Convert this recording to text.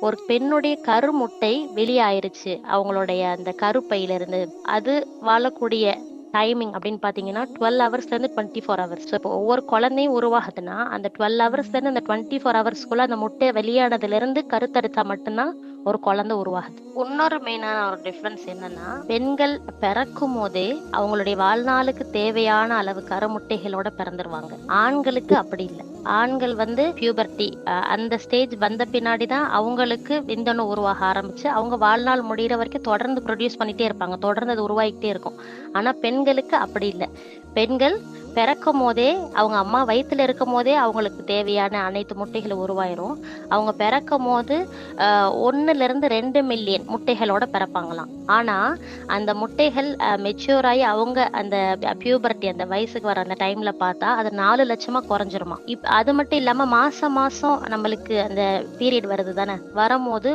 ஒரு பெண்ணுடைய கருமுட்டை வெளியாயிருச்சு. அவங்களுடைய அந்த கருப்பையிலிருந்து. அது வாழக்கூடிய டைமிங் அப்படின்னு பார்த்தீங்கன்னா டுவெல் ஹவர்ஸ்ல இருந்து டுவெண்ட்டி ஃபோர் ஹவர்ஸ் இப்போ ஒவ்வொரு குழந்தையும் உருவாகுதுன்னா அந்த டுவெல் ஹவர்ஸ்ல இருந்து அந்த டுவெண்ட்டி ஃபோர் ஹவர்ஸ்க்குள்ள அந்த முட்டை வெளியானதுல இருந்து கருத்தரித்தா மட்டும்தான் ஒரு குழந்தை உருவாகுது. இன்னொரு மெயினான ஒரு டிஃபரன்ஸ் என்னன்னா பெண்கள் பிறக்கும் போதே அவங்களுடைய வாழ்நாளுக்கு தேவையான அளவு கருமுட்டைகளோட பிறந்துருவாங்க. ஆண்களுக்கு அப்படி இல்லை. ஆண்கள் வந்து பியூபர்ட்டி அந்த ஸ்டேஜ் வந்த பின்னாடி தான் அவங்களுக்கு விந்தணு உருவாக ஆரம்பிச்சு அவங்க வாழ்நாள் முடியிற வரைக்கும் தொடர்ந்து ப்ரொடியூஸ் பண்ணிட்டே இருப்பாங்க. தொடர்ந்து அது உருவாகிட்டே இருக்கும். ஆனா பெண்களுக்கு அப்படி இல்லை. பெண்கள் பிறக்கும் போதே அவங்க அம்மா வயிற்றுல இருக்கும் போதே அவங்களுக்கு தேவையான அனைத்து முட்டைகளும் உருவாயிரும். அவங்க பிறக்கும் போது ஒன்றுலேருந்து ரெண்டு மில்லியன் முட்டைகளோட பிறப்பாங்களாம். ஆனால் அந்த முட்டைகள் மெச்சூர் ஆகி அவங்க அந்த பியூபர்ட்டி அந்த வயசுக்கு வர அந்த டைமில் பார்த்தா அது நாலு லட்சமாக குறைஞ்சிருமா இப் அது மட்டும் இல்லாமல் மாதம் மாதம் நம்மளுக்கு அந்த பீரியட் வருது தானே வரும்போது